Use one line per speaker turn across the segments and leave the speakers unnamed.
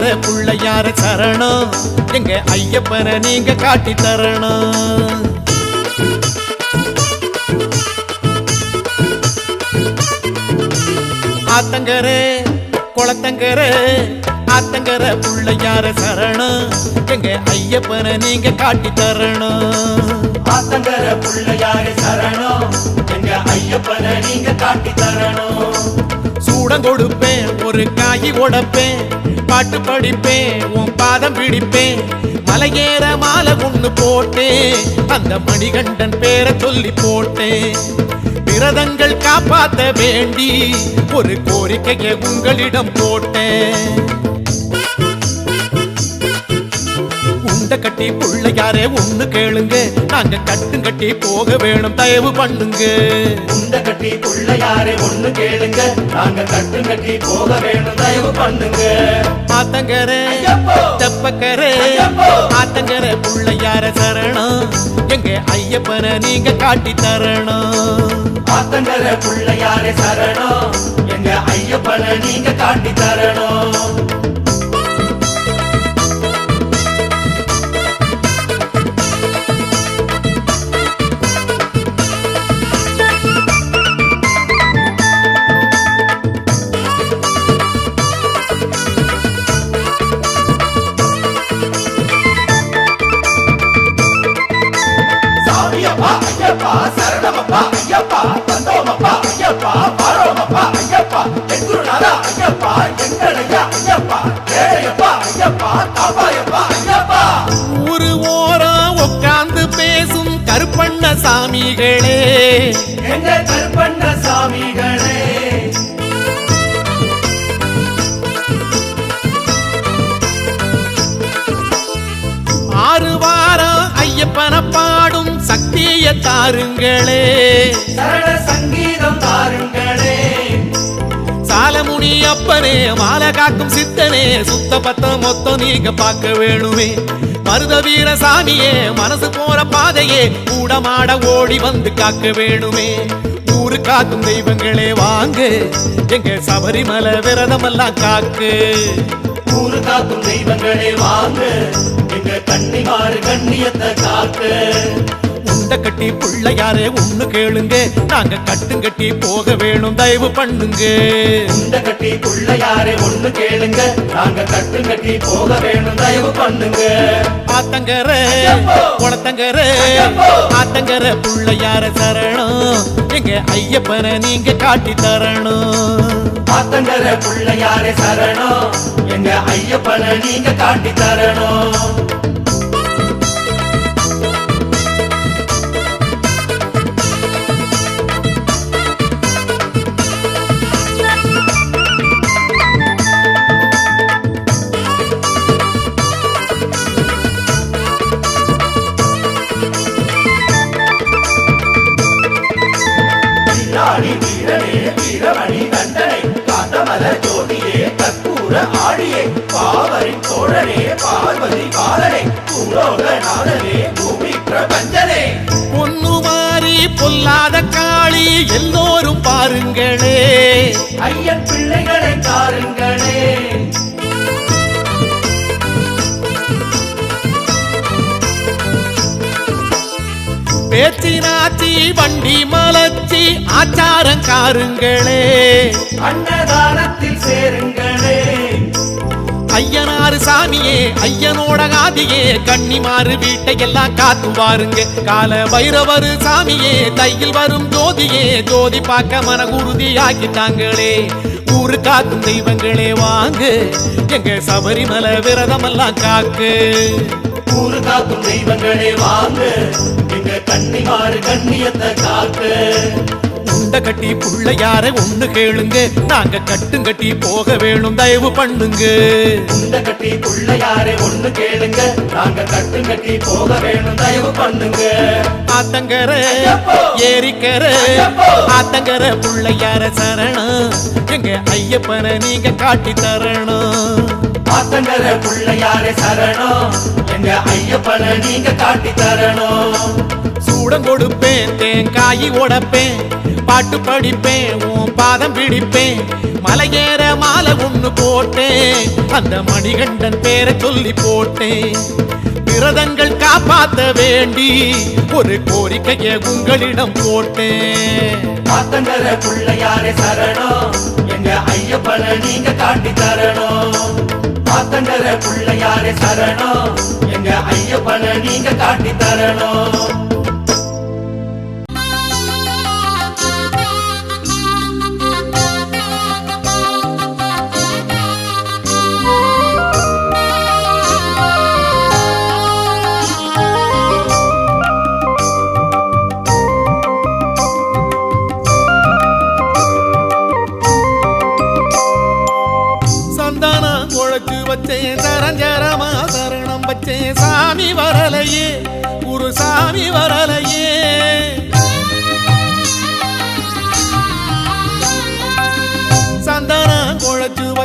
ஆத்தங்கர புள்ளையார சரணம். எங்க ஐயப்பனை நீங்க காட்டி தரணும். ஆத்தங்கரே குளத்தங்கரே ஆத்தங்கர புள்ளையார சரணம். எங்க ஐயப்பனை நீங்க காட்டி தரணும்.
ஆத்தங்கர பிள்ளையாரு சரணம். எங்க ஐயப்பனை நீங்க காட்டி தரணும்.
சூடம் கொடுப்பேன் ஒரு காய் உடப்பேன் பாட்டு படிப்பேன் உன் பாதம் பிடிப்பேன். மலையேற மாலை ஒண்ணு போட்டேன் அந்த மணிகண்டன் பேரை சொல்லி போட்டேன். விரதங்கள் காப்பாத்த வேண்டி ஒரு கோரிக்கையை உங்களிடம் போட்டேன். உண்ட கட்டி புள்ளையாரே ஒண்ணு கேளுங்க. நாங்க கட்டும் கட்டி போக வேணும் தயவு பண்ணுங்க.
உண்ட கட்டி பிள்ளையாரு ஒண்ணு கேளுங்க. நாங்க கட்டு கட்டி போக வேணும் தயவு பண்ணுங்க.
ஆத்தங்கரே! தெப்பக்கரே! ஆத்தங்கர புள்ளையார சரணம். எங்க ஐயப்பனை நீங்க காட்டி தரணும்.
ஆத்தங்கர பிள்ளையாரு சரணம். ஐயப்பா சரணமப்பா ஐயப்பா தந்தோமப்பா ஐயப்பா பாரோமப்பா ஐயப்பா எங்குருநாதா ஐயப்பா எங்களையா ஐயப்பா ஏழையப்பா ஐயப்பா தாபாயப்பா ஐயப்பா.
ஊரு ஓரம் உட்கார்ந்து பேசும் கருப்பண்ண சாமிகளே
எங்க
சக்திய தாருங்களே
சரண சங்கீதம் தாருங்களே
சாலமுனி அப்பனே மாலை காக்கும் சித்தனே சுத்த பத்த மொத்தம் நீங்க பார்க்க வேணுமே. மருத வீர சாமியே மனசு போற பாதையே கூடமாட ஓடி வந்து காக்க வேணுமே. ஊரு காக்கும் தெய்வங்களே வாங்க. எங்க சபரிமலை விரதமெல்லாம் காக்கு.
ஊரு காக்கும் தெய்வங்களே வாங்க. எங்க கன்னிமாறு கண்ணியத்தை காக்கு.
உண்ட கட்டி பிள்ளையாரே ஒண்ணு கேளுங்க. நாங்க கட்டும் கட்டி போக வேணும் தயவு பண்ணுங்க.
இந்த கட்டி பிள்ளையாரே ஒண்ணு கேளுங்க. நாங்க கட்டு கட்டி போக வேணும் தயவு பண்ணுங்க.
ஆத்தங்கர! குளத்தங்கர! ஆத்தங்கர புள்ளையார சரணம். எங்க ஐயப்பனை நீங்க காட்டி தரணும்.
ஆத்தங்கர பிள்ளையாரே சரணம். எங்க ஐயப்பனை நீங்க காட்டி தரணும். பார்வதி பாலனே பூலோகநாதனே பூமி பிரபஞ்சனே.
பொண்ணு மாறி பொல்லாத காளி எல்லோரும் பாருங்களே.
ஐயன் பிள்ளைகளை காருங்களே
பேச்சு நாச்சி வண்டி மலச்சி ஆச்சாரம் காருங்களே.
அன்னதானத்தில் சேருங்களே.
ஐயனாறு சாமியே ஐயனோட காதியே கன்னிமாறு வீட்டை எல்லாம் காத்து பாருங்க கால பைரவரு சாமியே தையில் வரும் ஜோதியே ஜோதி பார்க்க மன உறுதி ஆக்கிட்டாங்களே. ஊரு காக்கும் தெய்வங்களே வாங்க எங்க சபரிமலை விரதமெல்லாம் காக்கு.
ஊரு காக்கும் தெய்வங்களே வாங்க எங்க கன்னிமாறு கண்ணியத்தை காக்கு.
உண்ட கட்டி புள்ளையார ஒண்ணு கேளுங்க. நாங்க கட்டும் கட்டி போக வேணும் தயவு பண்ணுங்க.
இந்த கட்டி பிள்ளையாரே ஒண்ணு கேளுங்க. நாங்க கட்டு கட்டி போக வேணும் தயவு பண்ணுங்க.
ஆத்தங்கர! ஏரிக்கர! ஆத்தங்கர புள்ளையார சரணம். எங்க ஐயப்பனை நீங்க காட்டி தரணும்.
ஆத்தங்கர பிள்ளையாரே சரணம். எங்க ஐயப்பனை நீங்க காட்டி தரணும்.
சூடம் கொடுப்பேன் தேங்காய் உடப்பேன் பாட்டு படிப்பேன் உன் பாதம் பிடிப்பேன். மலையேற மாலை ஒண்ணு போட்டேன் அந்த மணிகண்டன் பேரை சொல்லி போட்டேன். விரதங்கள் காப்பாத்த வேண்டி ஒரு கோரிக்கையை உங்களிடம் போட்டேன்.
ஆத்தங்கர பிள்ளையாரே சரணம் எங்க ஐயப்பனை நீங்க காட்டி தரணும். ஆத்தங்கர பிள்ளையாரே சரணம் எங்க ஐயப்பனை நீங்க காட்டி தரணும்.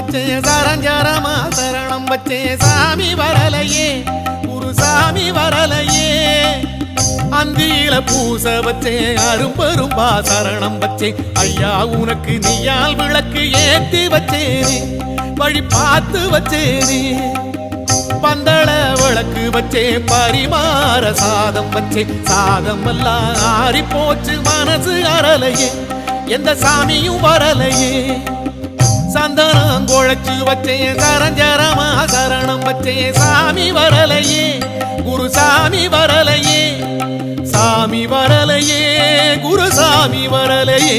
வச்சே சரஞ்சரமா சரணம் வச்சே சாமி வரலையே குரு சாமி வரலையே. அந்தியில பூச வச்சே அரும்பரும்பா சரணம் வச்சே. ஐயா உனக்கு நீயால் விளக்கு ஏத்தி வச்சேனே வழி பார்த்து வச்சேனே. பந்தள விளக்கு வச்சே பரிமாற சாதம் வச்சே. சாதம் எல்லாம் ஆறி போச்சு மனசு அறலையே எந்த சாமியும் வரலையே. சந்தனம் குழைச்சு வச்சேன் சரஞ்சரமா சரணம் வச்சேன். சாமி வரலையே குரு சாமி வரலையே சாமி வரலையே குரு சாமி வரலையே.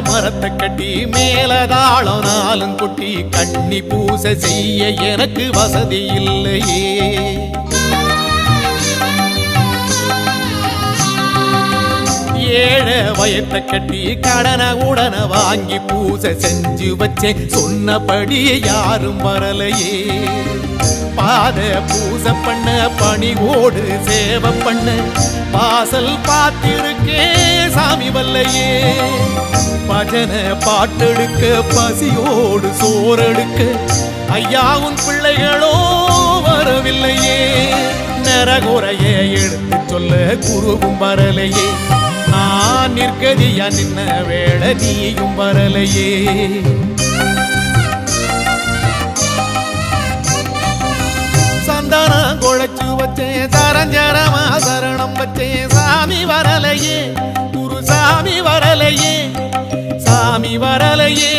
மரத்தை கட்டி மேலதாளம் நாளும் கொட்டி கண்ணி பூசை செய்ய எனக்கு வசதி இல்லையே. ஏழை வயத்தை கட்டி கடனை உடன வாங்கி பூசை செஞ்சு வச்சேன். சொன்னபடி யாரும் வரலையே. பாத பூசை பண்ண பணிவோடு சேவை பண்ண வாசல் பார்த்திருக்கே சாமி வல்லையே. பஜனை பாட்டெடுக்க பசியோடு சோறெடுக்க ஐயாவும் பிள்ளைகளோ வரவில்லையே. நரகுறைய எடுத்து சொல்ல குருவும் வரலையே. நான் நிற்கதியா நின்ன வேளை நீயும் வரலையே. சந்தானம் குழைச்சு வச்சேன் சரஞ்சரமா சரணம் வச்சேன் சாமி வரலையே. குரு சாமி வரலையே சாமி வரலையே.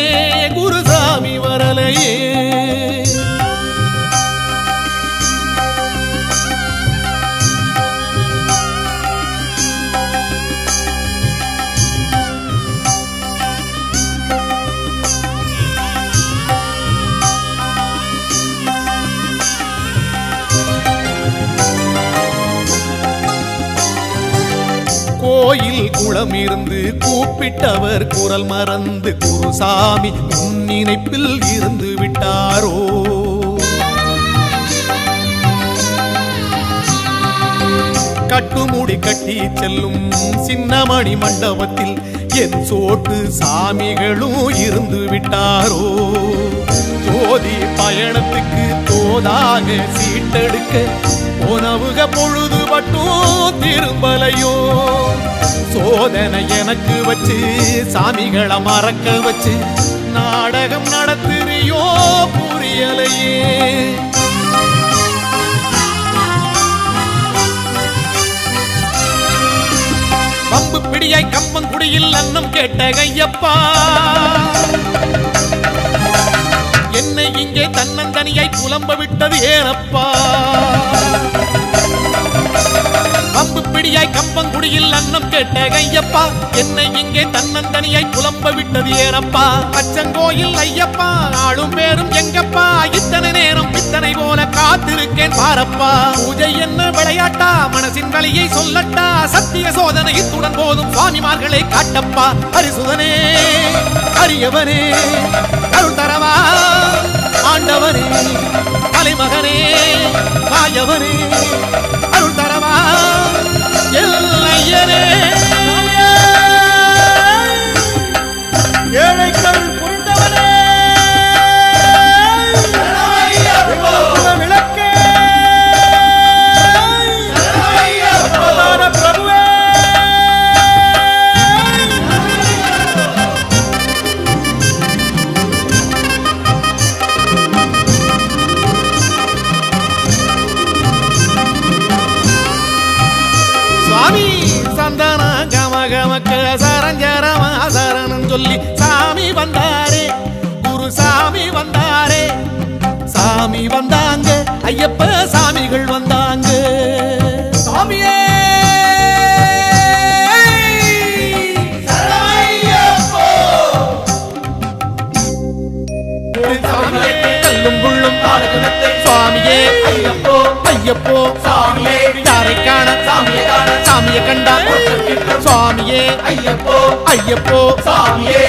கோயில் குளமிருந்து கூப்பிட்டவர் குரல் மறந்து குருசாமி உன் நினைப்பில் இருந்து விட்டாரோ? கட்டுமுடி கட்டி செல்லும் சின்னமணி மண்டபத்தில் என் சோட்டு சாமிகளும் இருந்து விட்டாரோ? ஜோதி பயணத்துக்கு தோதாக சீட்டெடுக்க உணவுக பொழுது மட்டும் திரும்பலையோ? சோதனை எனக்கு வச்சு சாமிகளை மறக்க வச்சு நாடகம் நடத்துறியோ புரியலையே. பம்பு பிடியாய் கம்பங்குடியில் அன்னம் கேட்ட கையப்பா என்னை இங்கே தன்னந்தனியாய் புலம்ப விட்டது ஏனப்பா? கம்பு பிடியாய் கம்பங்குடியில் அன்னம் கேட்ட கையப்பா என்னை இங்கே தன்னந்தனியாய் புலம்ப விட்டது ஏறப்பா. அச்சங்கோயில் ஐயப்பா ஆளும் பேரும் எங்கப்பா. இத்தனை நேரம் பித்தனை போல காத்திருக்கேன் பாரப்பா. பூஜை என்ன விளையாட்டா? மனசின் வழியை சொல்லட்டா. சத்திய சோதனை இத்துடன் போதும் சுவாமிமார்களை காட்டப்பா. பரிசுதனே அரியவனே அருள் தரவா ஆண்டவனே தலைமகனே மாயவனே அருள் தர ஐயரே
ஏழைக்கு
சுவாமியே
ஐயப்போ.
ஐயப்போ.
சாமியே.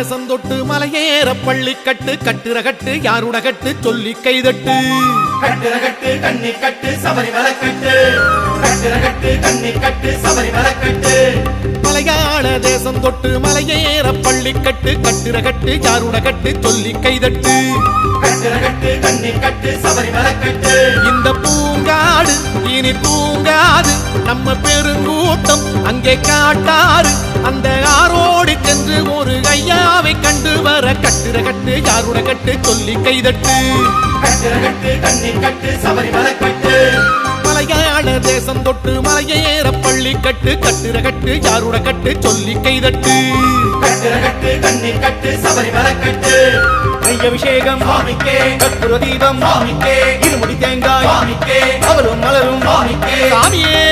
தேசம் தொட்டு மலையேற பள்ளி கட்டு கட்டுற கட்டு யாருட கட்டு சொல்லி கைதட்டு.
கட்டுற கட்டு கண்ணி கட்டு சபரிமலை கட்டு கட்டுற கட்டு கண்ணி கட்டு சபரிமலை கட்டு
மலையாள தேசம் தொட்டு மலையேற பள்ளி கட்டு கட்டுற கட்டு யாருட கட்டு சொல்லி கைதட்டு.
கட்டு கண்ணி கட்டு சபரிமலை கட்டு
இந்த பூங்காடு இனி தூங்காது. நம்ம பெருங்கூட்டம் அங்கே காட்டாறு. அந்த ஆரோடி சென்று ஒரு ஐயாவை கண்டு வர கட்டுற கட்டு யாருட கட்டு சொல்லி கைதட்டு.
கட்டுற கட்டு கண்ணி கட்டு சபரிமலை கட்டு
மலையாள தேசம் தொட்டு மலையேற பள்ளி கட்டு கட்டுற கட்டு யாருட கட்டு சொல்லி கைதட்டு.
கட்டு கண்ணி கட்டு சபரிமலை கட்டு
அபிஷேகம்
சுவாமிக்கே
கற்பூர தீபம்
சுவாமிக்கே
இருமுடி தேங்காய்
சுவாமிக்கே
அவரும் மலரும்.
சுவாமிக்கே
சாமியே.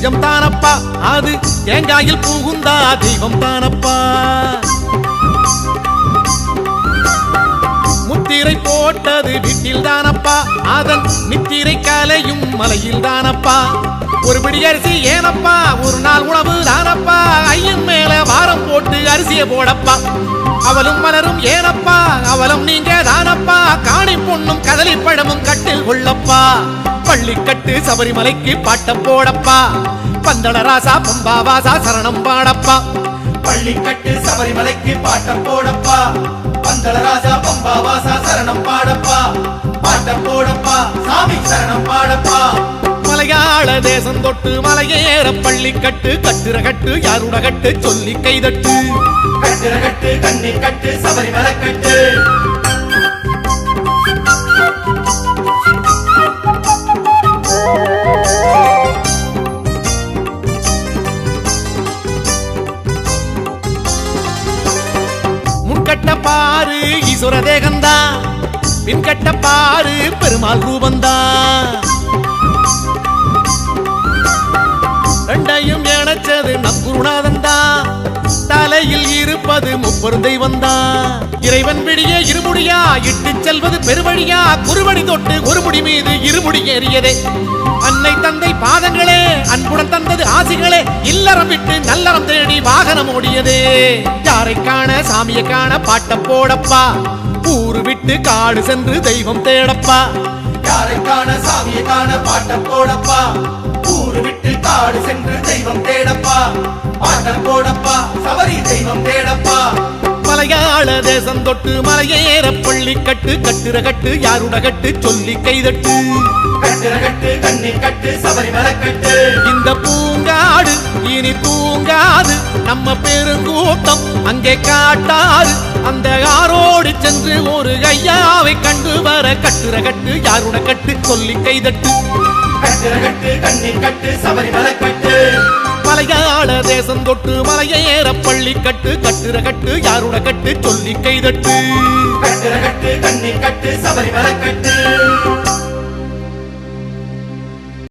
நெஞ்சம் தானப்பா. அது தேங்காயில் பூகுந்தா தெய்வம் தானப்பா. முத்திரை போட்டது வீட்டில் தானப்பா. அதன் நித்திரை கலையும் மலையில் தானப்பா. ஒரு பிடி அரிசி ஏனப்பா. ஒரு நாள் உணவு தானப்பா. ஐயன் மேல வாரம் போட்டு அரிசியை போடப்பா. அவளும் மலரும் ஏனப்பா. அவளும் நீங்க தானப்பா. காணி பொண்ணும் கதலி பழமும் கட்டில் கொள்ளப்பா. பள்ளிக்கட்டு சபரிமலைக்கு பாட்டம் போடப்பா. பந்தள ராசா பம்பா வாசா சரணம் பாடப்பா.
பள்ளி கட்டு சபரிமலைக்கு பாட்டம் போடப்பா. பந்தள ராசா பம்பா வாசா சரணம் பாடப்பா. பாட்டம் போடப்பா. சாமி சரணம் பாடப்பா.
மலையாள தேசம் தொட்டு மலையேற பள்ளி கட்டு கட்டுற கட்டு யாருட கட்டு சொல்லி கைதட்டு.
கட்டுற கட்டு கண்ணி கட்டு சபரிமலை கட்டு
முன்கட்ட பாரு ஈஸ்வர தேகந்தா பின்கட்ட பாரு பெருமாள் ரூபந்தா. ரெண்டையும் இணைச்சது நம் குருநாதன் தான் தலையில் இருப்பது முப்பெரும் வந்தான் இறைவன் விடிய இருமுடியா இட்டு செல்வது பெருவழியா குறுவடி தொட்டு ஒரு மீது இருமுடி ஏறியதே. அன்னை தந்தை பாதங்களே அன்புடன் தந்தது ஆசிகளே இல்லறம் விட்டு நல்லறம் தேடி வாகனம் ஓடியதே. யாரை காண சாமியை காண பாட்டம் போடப்பா. ஊரு விட்டு காடு சென்று தெய்வம் தேடப்பா.
யாரை காண சாமியை காண பாட்டம் போடப்பா. ஊரு விட்டு காடு சென்று தெய்வம் தேடப்பா. பாட்டம் போடப்பா சபரி தெய்வம் தேடப்பா.
மலையாள தேசம் தொட்டு மலையேற பள்ளி கட்டு கட்டுற கட்டு யாருட கட்டு சொல்லி கைதட்டு. இந்த பூங்காடு இனி தூங்காது. நம்ம பெருங்கூட்டம் அங்கே காட்டாறு அந்த ஆரோடு சென்று ஒரு ஐயாவை கண்டு வர கட்டுற கட்டு யாருட கட்டு சொல்லி கைதட்டு.
கட்டுற கட்டு கண்ணி கட்டு சபரிமலை கட்டு.
மலையாள தேசம் தொட்டு மலையேற பள்ளி கட்டு கட்டுற கட்டு யாருட கட்டு சொல்லி கைதட்டு.
கட்டுற கட்டு கண்ணி கட்டு சபரிமலை கட்டு